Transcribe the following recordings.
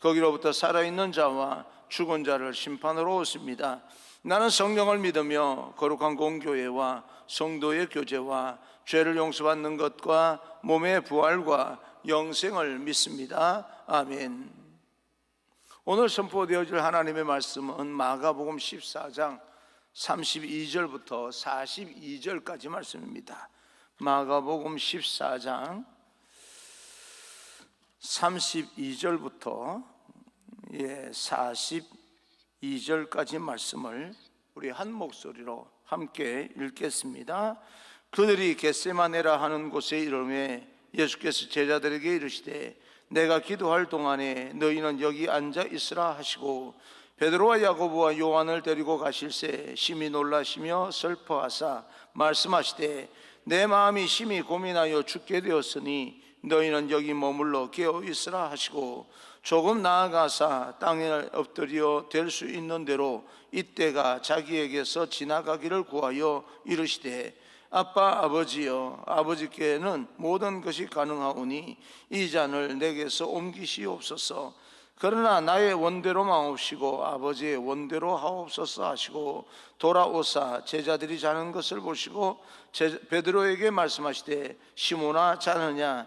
거기로부터 살아있는 자와 죽은 자를 심판으로 오십니다. 나는 성령을 믿으며 거룩한 공교회와 성도의 교제와 죄를 용서받는 것과 몸의 부활과 영생을 믿습니다. 아멘. 오늘 선포되어질 하나님의 말씀은 마가복음 14장 32절부터 42절까지 말씀입니다. 마가복음 14장 32절부터 예, 42절까지 말씀을 우리 한 목소리로 함께 읽겠습니다. 그들이 겟세마네라 하는 곳에 이름에 예수께서 제자들에게 이르시되 내가 기도할 동안에 너희는 여기 앉아 있으라 하시고 베드로와 야고보와 요한을 데리고 가실새 심히 놀라시며 슬퍼하사 말씀하시되 내 마음이 심히 고민하여 죽게 되었으니 너희는 여기 머물러 깨어 있으라 하시고 조금 나아가사 땅에 엎드려 될 수 있는 대로 이때가 자기에게서 지나가기를 구하여 이르시되 아빠 아버지여 아버지께는 모든 것이 가능하오니 이 잔을 내게서 옮기시옵소서. 그러나 나의 원대로 마옵시고 아버지의 원대로 하옵소서 하시고 돌아오사 제자들이 자는 것을 보시고 제- 베드로에게 말씀하시되 시모나 자느냐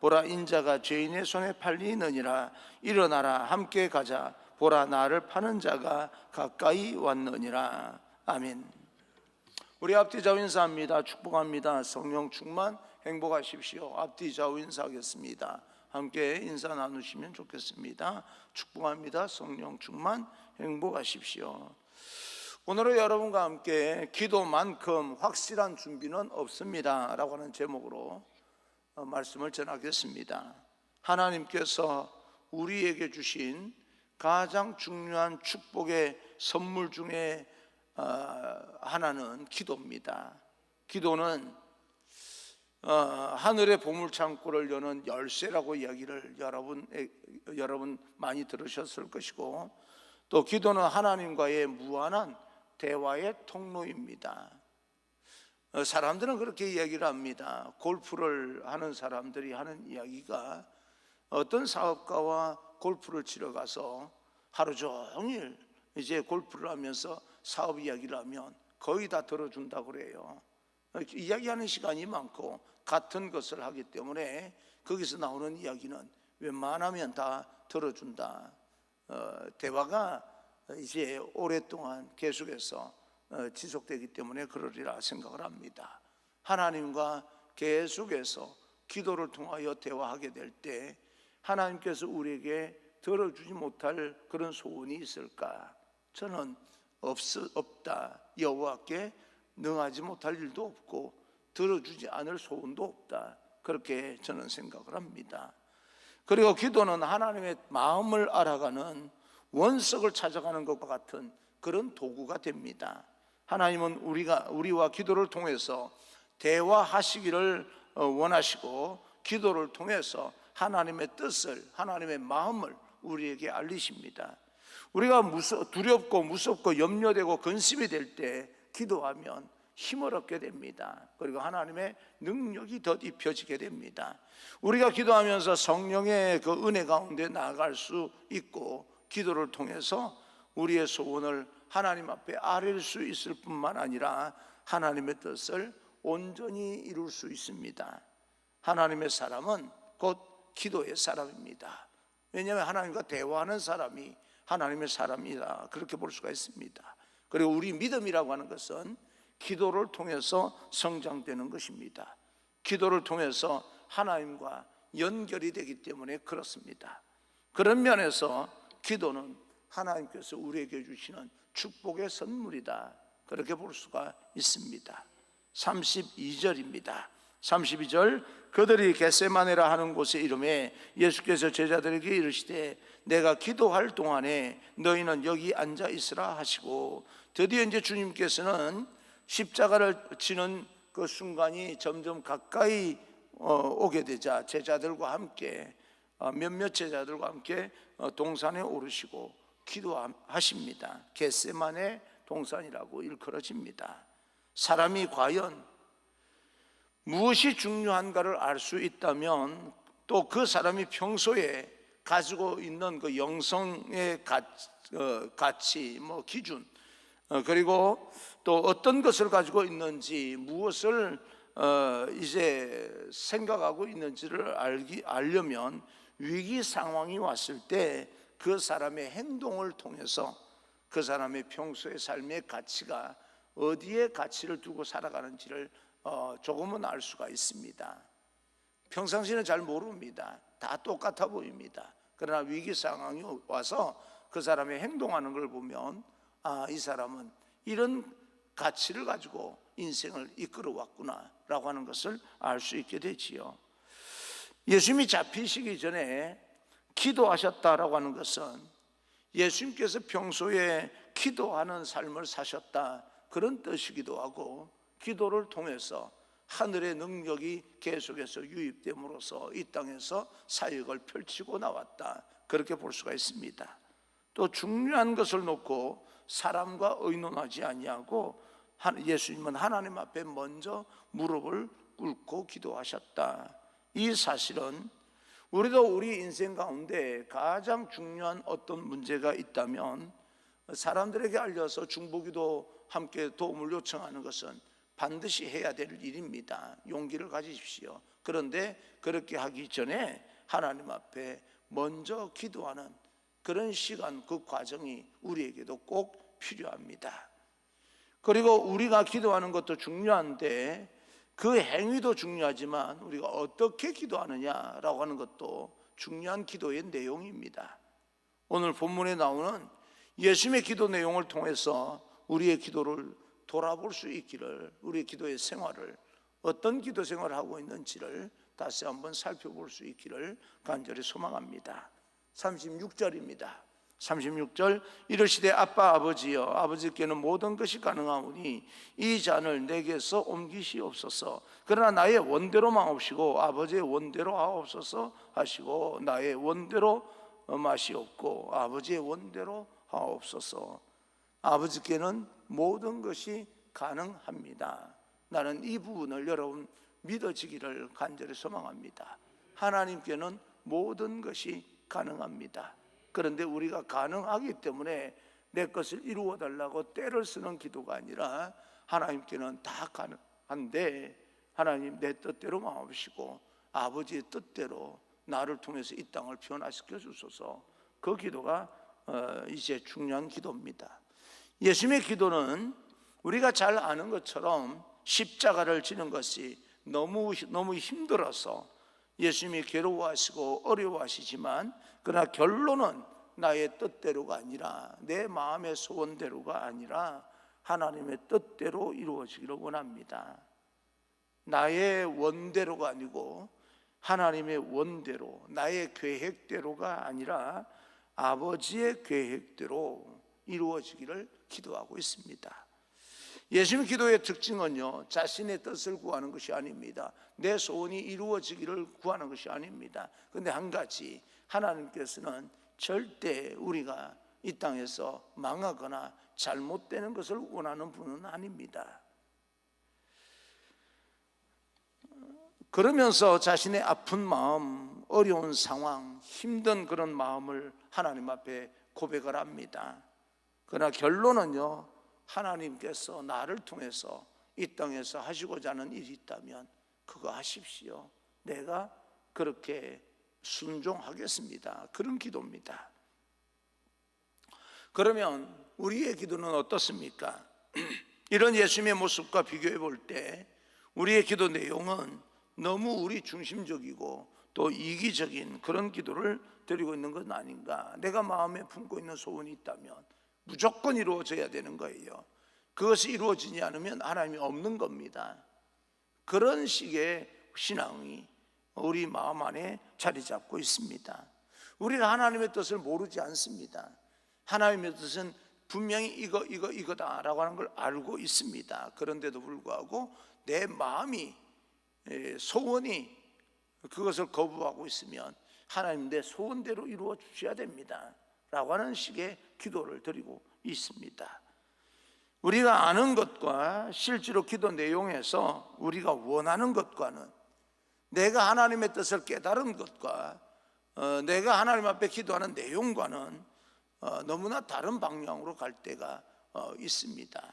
보라 인자가 죄인의 손에 팔리느니라. 일어나라 함께 가자. 보라 나를 파는 자가 가까이 왔느니라. 아멘. 우리 앞뒤 좌우 인사합니다. 축복합니다. 성령 충만 행복하십시오. 앞뒤 좌우 인사하겠습니다. 함께 인사 나누시면 좋겠습니다. 축복합니다. 성령 충만 행복하십시오. 오늘은 여러분과 함께 기도만큼 확실한 준비는 없습니다. 라고 하는 제목으로 어, 말씀을 전하겠습니다. 하나님께서 우리에게 주신 가장 중요한 축복의 선물 중에 어, 하나는 기도입니다. 기도는 어, 하늘의 보물 창고를 여는 열쇠라고 이야기를 여러분 여러분 많이 들으셨을 것이고 또 기도는 하나님과의 무한한 대화의 통로입니다. 어, 사람들은 그렇게 이야기를 합니다. 골프를 하는 사람들이 하는 이야기가 어떤 사업가와 골프를 치러 가서 하루 종일 이제 골프를 하면서 사업 이야기를 하면 거의 다 들어준다고 그래요. 어, 이야기하는 시간이 많고 같은 것을 하기 때문에 거기서 나오는 이야기는 웬만하면 다 들어준다. 어, 대화가 이제 오랫동안 계속해서 어, 지속되기 때문에 그러리라 생각을 합니다. 하나님과 계속해서 기도를 통하여 대화하게 될 때 하나님께서 우리에게 들어주지 못할 그런 소원이 있을까? 저는 없, 없다. 여호와께 능하지 못할 일도 없고 들어주지 않을 소원도 없다. 그렇게 저는 생각을 합니다. 그리고 기도는 하나님의 마음을 알아가는 원석을 찾아가는 것과 같은 그런 도구가 됩니다. 하나님은 우리가 우리와 기도를 통해서 대화하시기를 어, 원하시고 기도를 통해서 하나님의 뜻을 하나님의 마음을 우리에게 알리십니다. 우리가 무서, 두렵고 무섭고 염려되고 근심이 될 때 기도하면 힘을 얻게 됩니다. 그리고 하나님의 능력이 더 입혀지게 됩니다. 우리가 기도하면서 성령의 그 은혜 가운데 나아갈 수 있고 기도를 통해서 우리의 소원을 하나님 앞에 아뢰일 수 있을 뿐만 아니라 하나님의 뜻을 온전히 이룰 수 있습니다. 하나님의 사람은 곧 기도의 사람입니다. 왜냐하면 하나님과 대화하는 사람이 하나님의 사람이다. 그렇게 볼 수가 있습니다. 그리고 우리 믿음이라고 하는 것은 기도를 통해서 성장되는 것입니다. 기도를 통해서 하나님과 연결이 되기 때문에 그렇습니다. 그런 면에서 기도는 하나님께서 우리에게 주시는 축복의 선물이다. 그렇게 볼 수가 있습니다. 32절입니다. 32절 그들이 겟세마네라 하는 곳에 이름에 예수께서 제자들에게 이르시되 내가 기도할 동안에 너희는 여기 앉아 있으라 하시고 드디어 이제 주님께서는 십자가를 지는 그 순간이 점점 가까이 어, 오게 되자 제자들과 함께 어, 몇몇 제자들과 함께 어, 동산에 오르시고 기도하십니다. 겟세만의 동산이라고 일컬어집니다. 사람이 과연 무엇이 중요한가를 알 수 있다면 또 그 사람이 평소에 가지고 있는 그 영성의 가, 어, 가치, 뭐 기준, 어, 그리고 또 어떤 것을 가지고 있는지 무엇을 어, 이제 생각하고 있는지를 알기 알려면 위기 상황이 왔을 때 그 사람의 행동을 통해서 그 사람의 평소의 삶의 가치가 어디에 가치를 두고 살아가는지를 어, 조금은 알 수가 있습니다. 평상시는 잘 모릅니다. 다 똑같아 보입니다. 그러나 위기 상황이 와서 그 사람의 행동하는 걸 보면 아, 이 사람은 이런 가치를 가지고 인생을 이끌어 왔구나라고 하는 것을 알 수 있게 되지요. 예수님이 잡히시기 전에 기도하셨다라고 하는 것은 예수님께서 평소에 기도하는 삶을 사셨다 그런 뜻이기도 하고 기도를 통해서 하늘의 능력이 계속해서 유입됨으로써 이 땅에서 사역을 펼치고 나왔다 그렇게 볼 수가 있습니다. 또 중요한 것을 놓고 사람과 의논하지 아니하고 예수님은 하나님 앞에 먼저 무릎을 꿇고 기도하셨다. 이 사실은 우리도 우리 인생 가운데 가장 중요한 어떤 문제가 있다면 사람들에게 알려서 중보기도 함께 도움을 요청하는 것은 반드시 해야 될 일입니다. 용기를 가지십시오. 그런데 그렇게 하기 전에 하나님 앞에 먼저 기도하는 그런 시간, 그 과정이 우리에게도 꼭 필요합니다. 그리고 우리가 기도하는 것도 중요한데 그 행위도 중요하지만 우리가 어떻게 기도하느냐라고 하는 것도 중요한 기도의 내용입니다. 오늘 본문에 나오는 예수님의 기도 내용을 통해서 우리의 기도를 돌아볼 수 있기를 우리의 기도의 생활을 어떤 기도 생활을 하고 있는지를 다시 한번 살펴볼 수 있기를 간절히 소망합니다. 36절입니다. 36절 이르시되 아빠 아버지여 아버지께는 모든 것이 가능하오니 이 잔을 내게서 옮기시옵소서. 그러나 나의 원대로 마옵시고 아버지의 원대로 하옵소서 하시고 나의 원대로 마시옵고 아버지의 원대로 하옵소서. 아버지께는 모든 것이 가능합니다. 나는 이 부분을 여러분 믿어지기를 간절히 소망합니다. 하나님께는 모든 것이 가능합니다 그런데 우리가 가능하기 때문에 내 것을 이루어 달라고 때를 쓰는 기도가 아니라 하나님께는 다 가능한데 하나님 내 뜻대로 마옵시고 아버지의 뜻대로 나를 통해서 이 땅을 변화시켜 주소서 그 기도가 어, 이제 중요한 기도입니다. 예수님의 기도는 우리가 잘 아는 것처럼 십자가를 지는 것이 너무 너무 힘들어서 예수님이 괴로워하시고 어려워하시지만 그러나 결론은 나의 뜻대로가 아니라 내 마음의 소원대로가 아니라 하나님의 뜻대로 이루어지기를 원합니다. 나의 원대로가 아니고 하나님의 원대로, 나의 계획대로가 아니라 아버지의 계획대로 이루어지기를 기도하고 있습니다. 예수님 기도의 특징은요, 자신의 뜻을 구하는 것이 아닙니다. 내 소원이 이루어지기를 구하는 것이 아닙니다. 근데 한 가지, 하나님께서는 절대 우리가 이 땅에서 망하거나 잘못되는 것을 원하는 분은 아닙니다. 그러면서 자신의 아픈 마음, 어려운 상황, 힘든 그런 마음을 하나님 앞에 고백을 합니다. 그러나 결론은요, 하나님께서 나를 통해서 이 땅에서 하시고자 하는 일이 있다면 그거 하십시오. 내가 그렇게 순종하겠습니다. 그런 기도입니다. 그러면 우리의 기도는 어떻습니까? 이런 예수님의 모습과 비교해 볼 때 우리의 기도 내용은 너무 우리 중심적이고 또 이기적인 그런 기도를 드리고 있는 건 아닌가? 내가 마음에 품고 있는 소원이 있다면 무조건 이루어져야 되는 거예요. 그것이 이루어지지 않으면 하나님이 없는 겁니다. 그런 식의 신앙이 우리 마음 안에 자리 잡고 있습니다. 우리가 하나님의 뜻을 모르지 않습니다. 하나님의 뜻은 분명히 이거 이거 이거다라고 하는 걸 알고 있습니다. 그런데도 불구하고 내 마음이 에, 소원이 그것을 거부하고 있으면 하나님 내 소원대로 이루어 주셔야 됩니다 라고 하는 식의 기도를 드리고 있습니다. 우리가 아는 것과 실제로 기도 내용에서 우리가 원하는 것과는 내가 하나님의 뜻을 깨달은 것과 어, 내가 하나님 앞에 기도하는 내용과는 어, 너무나 다른 방향으로 갈 때가 어, 있습니다.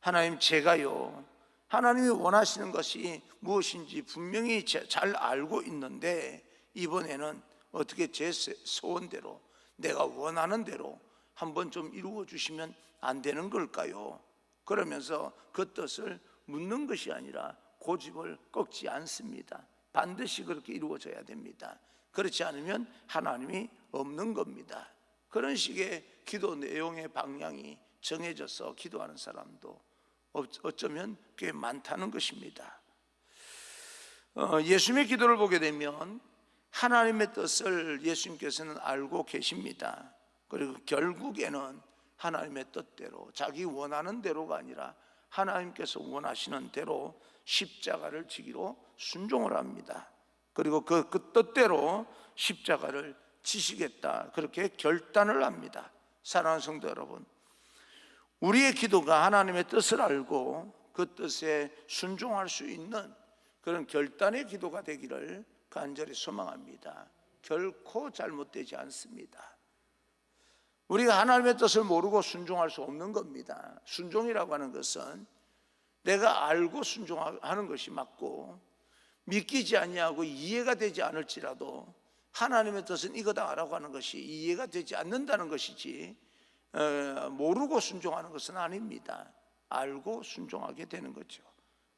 하나님 제가요 하나님이 원하시는 것이 무엇인지 분명히 제- 잘 알고 있는데 이번에는 어떻게 제 소원대로 내가 원하는 대로 한번 좀 이루어 주시면 안 되는 걸까요? 그러면서 그 뜻을 묻는 것이 아니라 고집을 꺾지 않습니다. 반드시 그렇게 이루어져야 됩니다. 그렇지 않으면 하나님이 없는 겁니다. 그런 식의 기도 내용의 방향이 정해져서 기도하는 사람도 어- 어쩌면 꽤 많다는 것입니다. 어, 예수님의 기도를 보게 되면 하나님의 뜻을 예수님께서는 알고 계십니다. 그리고 결국에는 하나님의 뜻대로 자기 원하는 대로가 아니라 하나님께서 원하시는 대로 십자가를 지기로 순종을 합니다. 그리고 그, 그 뜻대로 십자가를 지시겠다 그렇게 결단을 합니다. 사랑하는 성도 여러분, 우리의 기도가 하나님의 뜻을 알고 그 뜻에 순종할 수 있는 그런 결단의 기도가 되기를 간절히 소망합니다. 결코 잘못되지 않습니다. 우리가 하나님의 뜻을 모르고 순종할 수 없는 겁니다. 순종이라고 하는 것은 내가 알고 순종하는 것이 맞고 믿기지 아니하고 이해가 되지 않을지라도 하나님의 뜻은 이거다라고 하는 것이 이해가 되지 않는다는 것이지 어, 모르고 순종하는 것은 아닙니다. 알고 순종하게 되는 거죠.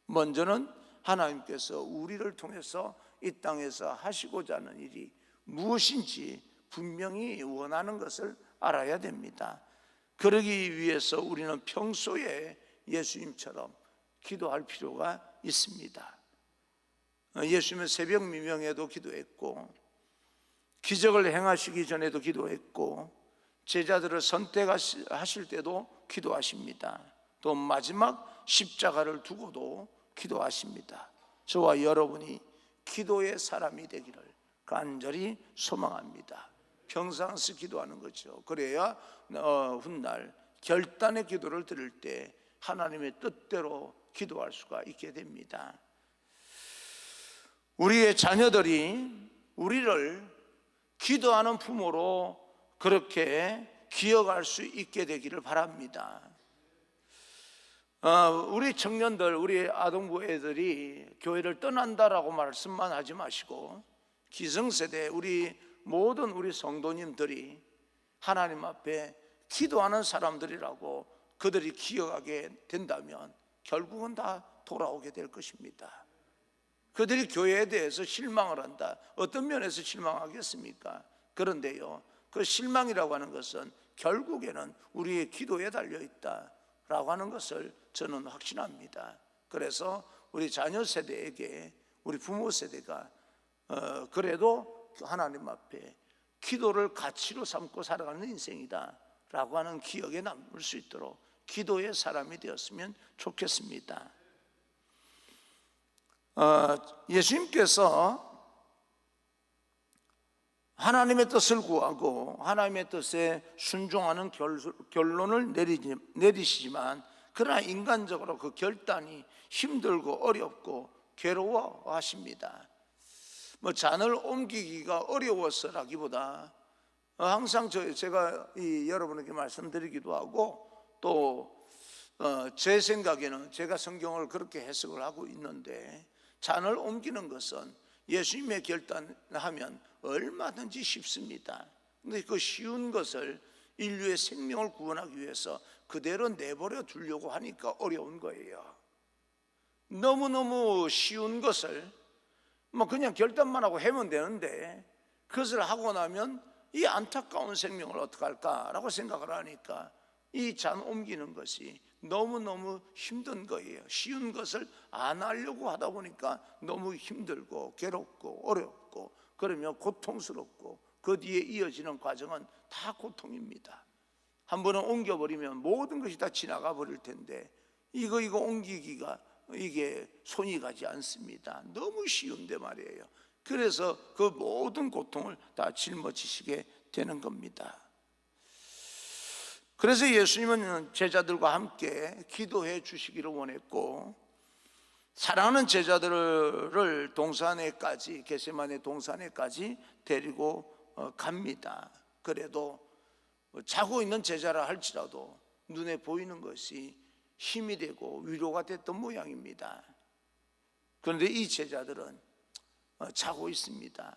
먼저는 하나님께서 우리를 통해서 이 땅에서 하시고자 하는 일이 무엇인지 분명히 원하는 것을 알아야 됩니다. 그러기 위해서 우리는 평소에 예수님처럼 기도할 필요가 있습니다. 어, 예수님은 새벽 미명에도 기도했고 기적을 행하시기 전에도 기도했고 제자들을 선택하실 때도 기도하십니다. 또 마지막 십자가를 두고도 기도하십니다. 저와 여러분이 기도의 사람이 되기를 간절히 소망합니다. 평상시 기도하는 거죠. 그래야 어, 훗날 결단의 기도를 드릴 때 하나님의 뜻대로 기도할 수가 있게 됩니다. 우리의 자녀들이 우리를 기도하는 부모로 그렇게 기억할 수 있게 되기를 바랍니다. 어, 우리 청년들, 우리 아동부 애들이 교회를 떠난다라고 말씀만 하지 마시고 기성세대 우리 모든 우리 성도님들이 하나님 앞에 기도하는 사람들이라고 그들이 기억하게 된다면 결국은 다 돌아오게 될 것입니다. 그들이 교회에 대해서 실망을 한다. 어떤 면에서 실망하겠습니까? 그런데요, 그 실망이라고 하는 것은 결국에는 우리의 기도에 달려 있다 라고 하는 것을 저는 확신합니다. 그래서 우리 자녀 세대에게 우리 부모 세대가 어, 그래도 하나님 앞에 기도를 가치로 삼고 살아가는 인생이다 라고 하는 기억에 남을 수 있도록 기도의 사람이 되었으면 좋겠습니다. 어, 예수님께서 하나님의 뜻을 구하고 하나님의 뜻에 순종하는 결, 결론을 내리지, 내리시지만 그러나 인간적으로 그 결단이 힘들고 어렵고 괴로워하십니다. 뭐 잔을 옮기기가 어려워서라기보다 항상 저, 제가 이 여러분에게 말씀드리기도 하고 또제 생각에는 제가 성경을 그렇게 해석을 하고 있는데 잔을 옮기는 것은 예수님의 결단하면 얼마든지 쉽습니다. 근데 그 쉬운 것을 인류의 생명을 구원하기 위해서 그대로 내버려 두려고 하니까 어려운 거예요. 너무너무 쉬운 것을 뭐 그냥 결단만 하고 하면 되는데 그것을 하고 나면 이 안타까운 생명을 어떡할까라고 생각을 하니까 이 잔 옮기는 것이 너무너무 힘든 거예요. 쉬운 것을 안 하려고 하다 보니까 너무 힘들고 괴롭고 어렵고 그러면 고통스럽고 그 뒤에 이어지는 과정은 다 고통입니다. 한 번은 옮겨버리면 모든 것이 다 지나가 버릴 텐데 이거 이거 옮기기가 이게 손이 가지 않습니다. 너무 쉬운데 말이에요. 그래서 그 모든 고통을 다 짊어지시게 되는 겁니다. 그래서 예수님은 제자들과 함께 기도해 주시기를 원했고 사랑하는 제자들을 동산에까지 게세만의 동산에까지 데리고 어, 갑니다. 그래도 자고 있는 제자라 할지라도 눈에 보이는 것이 힘이 되고 위로가 됐던 모양입니다. 그런데 이 제자들은 어, 자고 있습니다.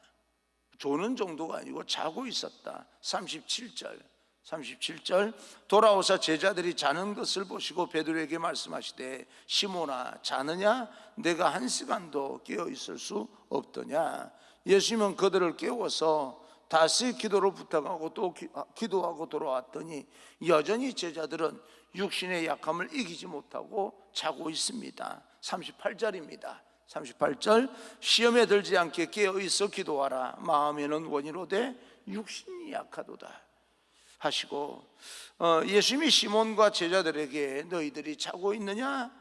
조는 정도가 아니고 자고 있었다. 37절. 37절 돌아오사 제자들이 자는 것을 보시고 베드로에게 말씀하시되 시몬아 자느냐? 내가 한 시간도 깨어 있을 수 없더냐? 예수님은 그들을 깨워서 다시 기도를 부탁하고 또 기- 아, 기도하고 돌아왔더니 여전히 제자들은 육신의 약함을 이기지 못하고 자고 있습니다. 38절입니다. 38절 시험에 들지 않게 깨어 있어 기도하라. 마음에는 원이로되 육신이 약하도다 하시고 어, 예수님이 시몬과 제자들에게 너희들이 자고 있느냐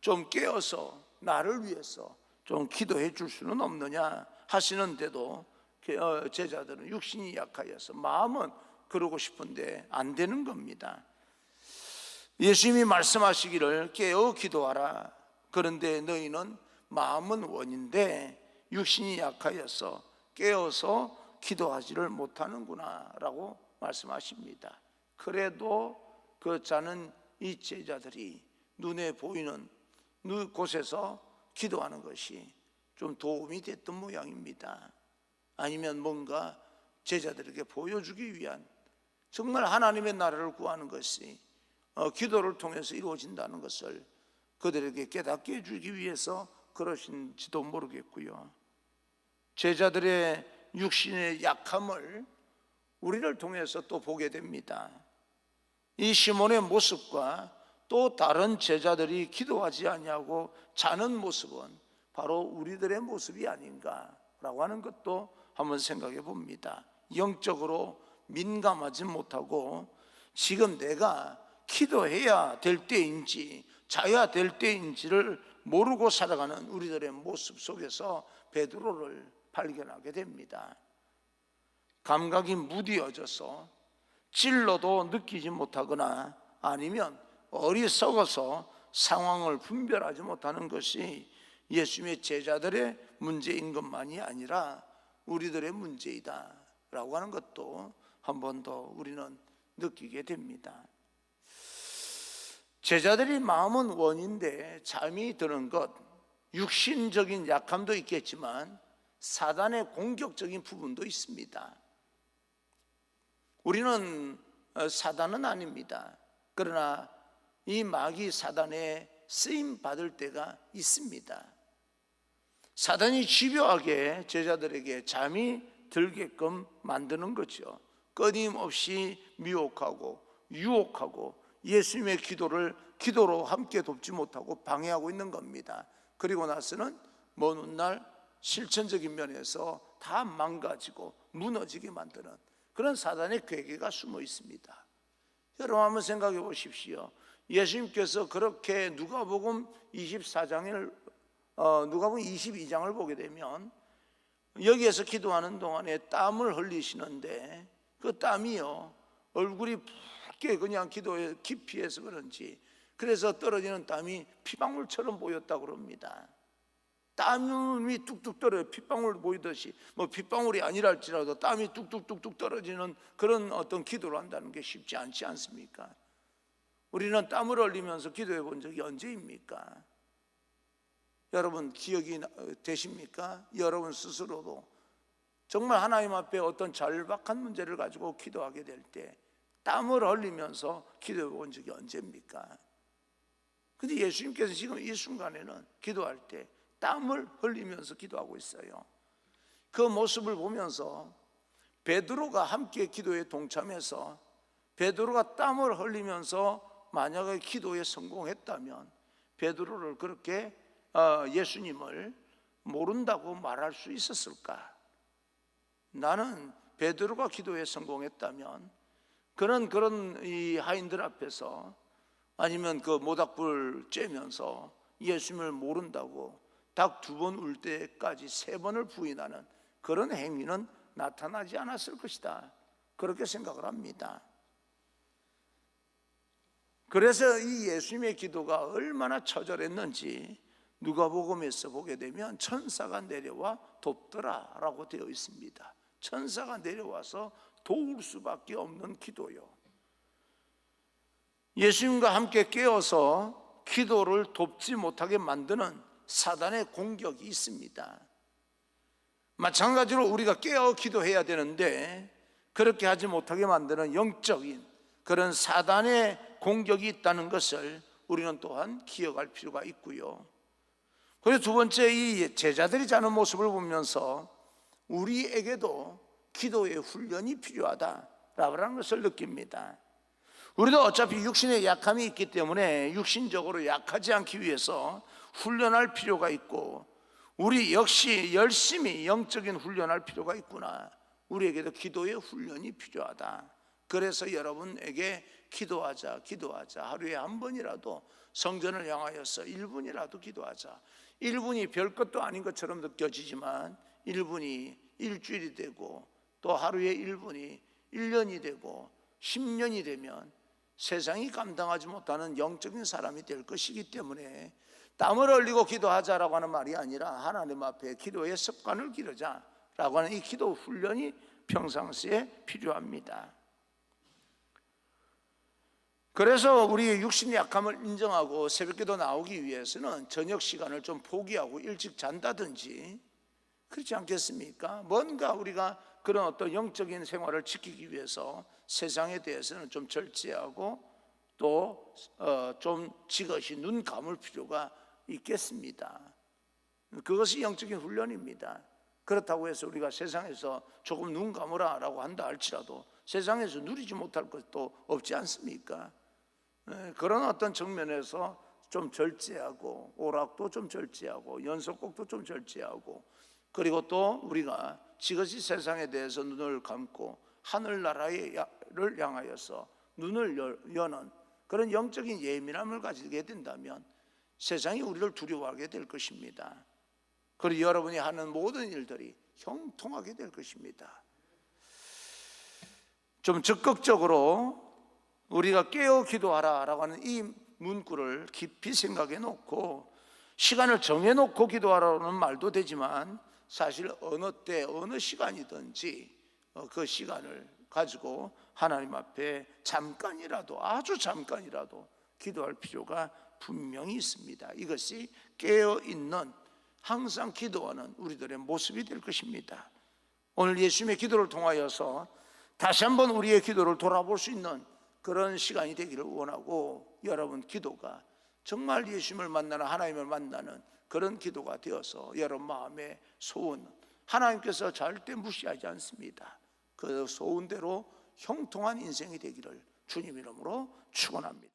좀 깨어서 나를 위해서 좀 기도해 줄 수는 없느냐 하시는데도 그, 어, 제자들은 육신이 약하여서 마음은 그러고 싶은데 안 되는 겁니다. 예수님이 말씀하시기를 깨어 기도하라. 그런데 너희는 마음은 원인데 육신이 약하여서 깨어서 기도하지를 못하는구나라고 말씀하십니다. 그래도 그 자는 이 제자들이 눈에 보이는 누- 곳에서 기도하는 것이 좀 도움이 됐던 모양입니다. 아니면 뭔가 제자들에게 보여주기 위한 정말 하나님의 나라를 구하는 것이 어, 기도를 통해서 이루어진다는 것을 그들에게 깨닫게 해주기 위해서 그러신지도 모르겠고요. 제자들의 육신의 약함을 우리를 통해서 또 보게 됩니다. 이 시몬의 모습과 또 다른 제자들이 기도하지 아니하고 자는 모습은 바로 우리들의 모습이 아닌가라고 하는 것도 한번 생각해 봅니다. 영적으로 민감하지 못하고 지금 내가 기도해야 될 때인지 자야 될 때인지를 모르고 살아가는 우리들의 모습 속에서 베드로를 발견하게 됩니다. 감각이 무디어져서 찔러도 느끼지 못하거나 아니면 어리석어서 상황을 분별하지 못하는 것이 예수님의 제자들의 문제인 것만이 아니라 우리들의 문제이다 라고 하는 것도 한 번 더 우리는 느끼게 됩니다. 제자들이 마음은 원인데 잠이 드는 것 육신적인 약함도 있겠지만 사단의 공격적인 부분도 있습니다. 우리는 어, 사단은 아닙니다. 그러나 이 마귀 사단에 쓰임 받을 때가 있습니다. 사단이 집요하게 제자들에게 잠이 들게끔 만드는 거죠. 끊임없이 미혹하고 유혹하고 예수님의 기도를 기도로 함께 돕지 못하고 방해하고 있는 겁니다. 그리고 나서는 먼 훗날 실천적인 면에서 다 망가지고 무너지게 만드는 그런 사단의 괴계가 숨어 있습니다. 여러분 한번 생각해 보십시오. 예수님께서 그렇게 누가복음 24장을 어, 누가복음 22장을 보게 되면 여기에서 기도하는 동안에 땀을 흘리시는데 그 땀이요 얼굴이 붉게 그냥 기도에 깊이해서 그런지 그래서 떨어지는 땀이 피방울처럼 보였다고 그럽니다. 땀이 뚝뚝 떨어요. 핏방울 보이듯이 뭐 핏방울이 아니랄지라도 땀이 뚝뚝뚝뚝 떨어지는 그런 어떤 기도를 한다는 게 쉽지 않지 않습니까? 우리는 땀을 흘리면서 기도해 본 적이 언제입니까? 여러분 기억이 나- 되십니까? 여러분 스스로도 정말 하나님 앞에 어떤 절박한 문제를 가지고 기도하게 될 때 땀을 흘리면서 기도해 본 적이 언제입니까? 근데 예수님께서 지금 이 순간에는 기도할 때 땀을 흘리면서 기도하고 있어요. 그 모습을 보면서 베드로가 함께 기도에 동참해서 베드로가 땀을 흘리면서 만약에 기도에 성공했다면 베드로를 그렇게 어, 예수님을 모른다고 말할 수 있었을까? 나는 베드로가 기도에 성공했다면 그런 그런 이 하인들 앞에서 아니면 그 모닥불 쬐면서 예수님을 모른다고 닭 두 번 울 때까지 세 번을 부인하는 그런 행위는 나타나지 않았을 것이다. 그렇게 생각을 합니다. 그래서 이 예수님의 기도가 얼마나 처절했는지 누가복음에서 보게 되면 천사가 내려와 돕더라라고 되어 있습니다. 천사가 내려와서 도울 수밖에 없는 기도요. 예수님과 함께 깨어서 기도를 돕지 못하게 만드는 사단의 공격이 있습니다. 마찬가지로 우리가 깨어 기도해야 되는데 그렇게 하지 못하게 만드는 영적인 그런 사단의 공격이 있다는 것을 우리는 또한 기억할 필요가 있고요. 그리고 두 번째 이 제자들이 자는 모습을 보면서 우리에게도 기도의 훈련이 필요하다라는 것을 느낍니다. 우리도 어차피 육신에 약함이 있기 때문에 육신적으로 약하지 않기 위해서 훈련할 필요가 있고 우리 역시 열심히 영적인 훈련할 필요가 있구나. 우리에게도 기도의 훈련이 필요하다. 그래서 여러분에게 기도하자, 기도하자. 하루에 한 번이라도 성전을 향하여서 1분이라도 기도하자. 1분이 별 것도 아닌 것처럼 느껴지지만 1분이 일주일이 되고 또 하루에 1분이 1년이 되고 10년이 되면 세상이 감당하지 못하는 영적인 사람이 될 것이기 때문에 땀을 흘리고 기도하자라고 하는 말이 아니라 하나님 앞에 기도의 습관을 기르자라고 하는 이 기도 훈련이 평상시에 필요합니다. 그래서 우리의 육신 약함을 인정하고 새벽기도 나오기 위해서는 저녁 시간을 좀 포기하고 일찍 잔다든지 그렇지 않겠습니까? 뭔가 우리가 그런 어떤 영적인 생활을 지키기 위해서 세상에 대해서는 좀 절제하고 또좀 지것이 눈 감을 필요가 있겠습니다. 그것이 영적인 훈련입니다. 그렇다고 해서 우리가 세상에서 조금 눈 감으라 라고 한다 할지라도 세상에서 누리지 못할 것도 없지 않습니까? 예, 그런 어떤 측면에서 좀 절제하고 오락도 좀 절제하고 연속곡도 좀 절제하고 그리고 또 우리가 지것이 세상에 대해서 눈을 감고 하늘나라를 향하여서 눈을 여는 그런 영적인 예민함을 가지게 된다면 세상이 우리를 두려워하게 될 것입니다. 그리고 여러분이 하는 모든 일들이 형통하게 될 것입니다. 좀 적극적으로 우리가 깨어 기도하라 라고 하는 이 문구를 깊이 생각해 놓고 시간을 정해 놓고 기도하라는 말도 되지만 사실 어느 때 어느 시간이든지 어, 그 시간을 가지고 하나님 앞에 잠깐이라도 아주 잠깐이라도 기도할 필요가 분명히 있습니다. 이것이 깨어 있는 항상 기도하는 우리들의 모습이 될 것입니다. 오늘 예수님의 기도를 통하여서 다시 한번 우리의 기도를 돌아볼 수 있는 그런 시간이 되기를 원하고 여러분 기도가 정말 예수님을 만나는 하나님을 만나는 그런 기도가 되어서 여러분 마음의 소원 하나님께서 절대 무시하지 않습니다. 그 소원대로 형통한 인생이 되기를 주님 이름으로 축원합니다.